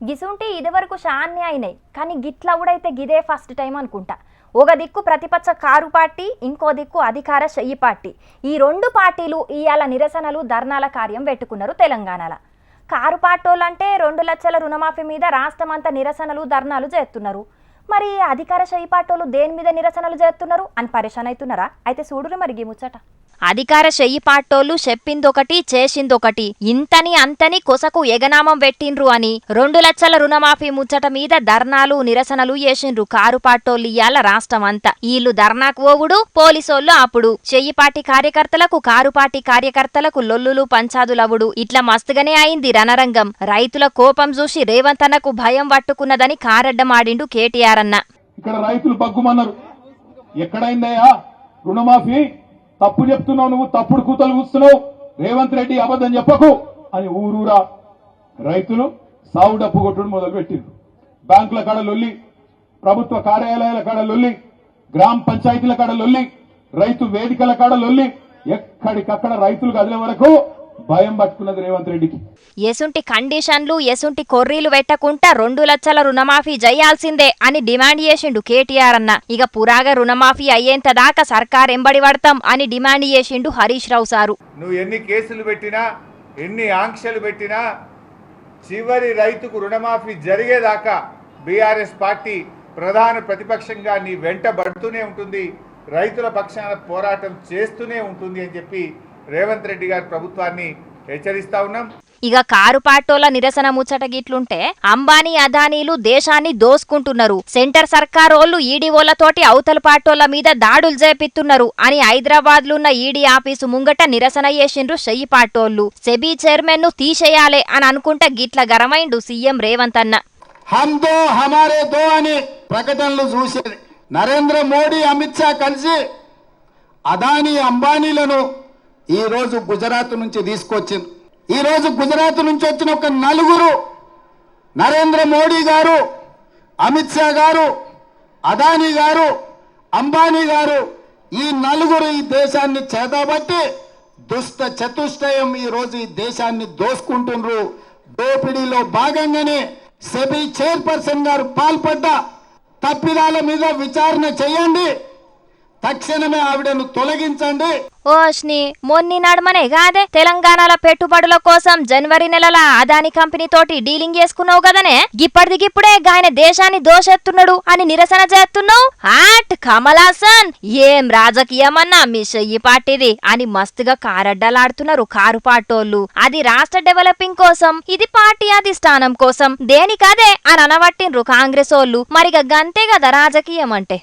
గిసుంటి ఇదివరకు షాన్ని అయినాయి. కానీ గిట్ల అయితే గిదే ఫస్ట్ టైం అనుకుంటా. ఒక దిక్కు ప్రతిపక్ష కారు పార్టీ ఇంకో దిక్కు అధికార చెయ్యి పార్టీ. ఈ రెండు పార్టీలు ఇవాళ నిరసనలు ధర్నాల కార్యం పెట్టుకున్నారు తెలంగాణలో. కారు పార్టోలంటే రెండు లక్షల రుణమాఫీ మీద రాష్ట్రమంతా నిరసనలు ధర్నాలు చేస్తున్నారు. మరి అధికార చెయ్యి పార్టీలు దేని మీద నిరసనలు చేస్తున్నారు? అని పరేషాన్ అవుతున్నారా? అయితే చూడురు మరి ముచ్చట. అధికార చెయ్యి పాటోళ్ళు చెప్పిందొకటి చేసిందొకటి. ఇంతని అంతని కొసకు ఎగనామం పెట్టిండ్రు అని రెండు లక్షల రుణమాఫీ ముచ్చట మీద ధర్నాలు నిరసనలు చేసిండ్రు కారు పాటోళ్ళు ఇయ్యాల రాష్ట్రం అంతా ఈళ్ళు ధర్నాకు ఓగుడు పోలీసోళ్ళు అప్పుడు చెయ్యిపాటి కార్యకర్తలకు కారు పార్టీ కార్యకర్తలకు లొల్లులు పంచాదులవుడు. ఇట్లా మస్తుగానే అయింది రణరంగం. రైతుల కోపం చూసి రేవంత్ అన్నకు భయం పట్టుకున్నదని కారడ్డమాడిండు కేటీఆర్ అన్న. ఇక్కడ రైతులు బగ్గుమన్నారు. ఎక్కడైందయ్యా? రుణమాఫీ? తప్పు చెప్తున్నావు నువ్వు తప్పుడు కూతలు కూస్తున్నావు. రేవంత్ రెడ్డి అబద్ధం చెప్పకు అని ఊరూరా రైతులు సాగు డప్పు కొట్టుడు మొదలుపెట్టిండ్రు బ్యాంకుల కాడ ప్రభుత్వ కార్యాలయాల కాడ లొల్లి గ్రామ పంచాయతీల కాడ రైతు వేదికల కాడ లొల్లి ఎక్కడికక్కడ రైతులు కదిలే వరకు భయం పట్టుకున్నది రేవంత్ రెడ్డికి. ఎసుంటి కండిషన్లు ఎసుంటి కొర్రీలు పెట్టకుండా రెండు లక్షల రుణమాఫీ చేయాల్సిందే అని డిమాండ్ చేసిండు కేటీఆర్ అన్న. ఇక పురాగా రుణమాఫీ అయ్యేంత దాకా సర్కార్ ఎంబడి పడతాం అని డిమాండ్ చేసిండు హరీష్ రావు సారు. నువ్వు ఎన్ని కేసులు పెట్టినా ఎన్ని ఆంక్షలు పెట్టినా చివరి రైతుకు రుణమాఫీ జరిగేదాకా బీఆర్ఎస్ పార్టీ ప్రధాన ప్రతిపక్షంగా నీ వెంట పడుతూనే ఉంటుంది రైతుల పక్షాన పోరాటం చేస్తూనే ఉంటుంది అని చెప్పి రేవంత్ రెడ్డి గారి ప్రభుత్వాన్ని హెచ్చరిస్తా ఉన్నాం. ఇక కారు పాటోల నిరసన ముచ్చట గిట్లుంటే అంబానీ అదానీలు దేశాన్ని దోసుకుంటున్నారు. సెంటర్ సర్కారోళ్ళు ఈడీఓలతోటి అవతల పాటోల మీద దాడులు చేపిస్తున్నారు అని హైదరాబాద్లున్న ఈడీ ఆఫీసు ముంగట నిరసన చేసిండ్రు చెయ్యి పాటోళ్ళు సెబీ చైర్మన్ను తీసేయాలే అని అనుకుంటా గిట్ల గరమైండు సీఎం రేవంత్ అన్న. హమ్ దో హమారే దో అని ప్రకటనలు చూసేది. నరేంద్ర మోడీ అమిత్ షా కలిసి అదానీ అంబానీలను ఈరోజు గుజరాత్ నుంచి తీసుకొచ్చింది. ఈరోజు గుజరాత్ నుంచి వచ్చిన ఒక నలుగురు నరేంద్ర మోడీ గారు అమిత్ షా గారు అదానీ గారు అంబానీ గారు ఈ నలుగురు ఈ దేశాన్ని చేతబట్టి దుష్ట చతుష్టయం ఈరోజు ఈ దేశాన్ని దోసుకుంటుండ్రు. దోపిడీలో భాగంగానే సెబీ చైర్పర్సన్ గారు పాల్పడ్డ తప్పిదాల మీద విచారణ చేయండి. తక్షణమే ఆవిడను తొలగించండి. ఓష్ని మొన్ని నడమనే కాదే తెలంగాణలో పెట్టుబడుల కోసం జనవరి నెలల అదాని కంపెనీ తోటి డీలింగ్ చేసుకున్నావు కదనే? గిప్పటిది గిప్పుడే గాయన దేశాన్ని దోషెత్తున్నాడు అని నిరసన చేస్తున్నావు? హాట్ కమలాసన్ ఏం రాజకీయమన్నా మీ చెయ్యి పార్టీది అని మస్తుగా కారడ్డలాడుతున్నారు కారు పాటోళ్ళు. అది రాష్ట్ర డెవలపింగ్ కోసం ఇది పార్టీ అధిష్టానం కోసం. దేనికదే అని అనబట్టిండ్రు కాంగ్రెస్ వాళ్ళు మరిగ గంతే కదా రాజకీయం అంటే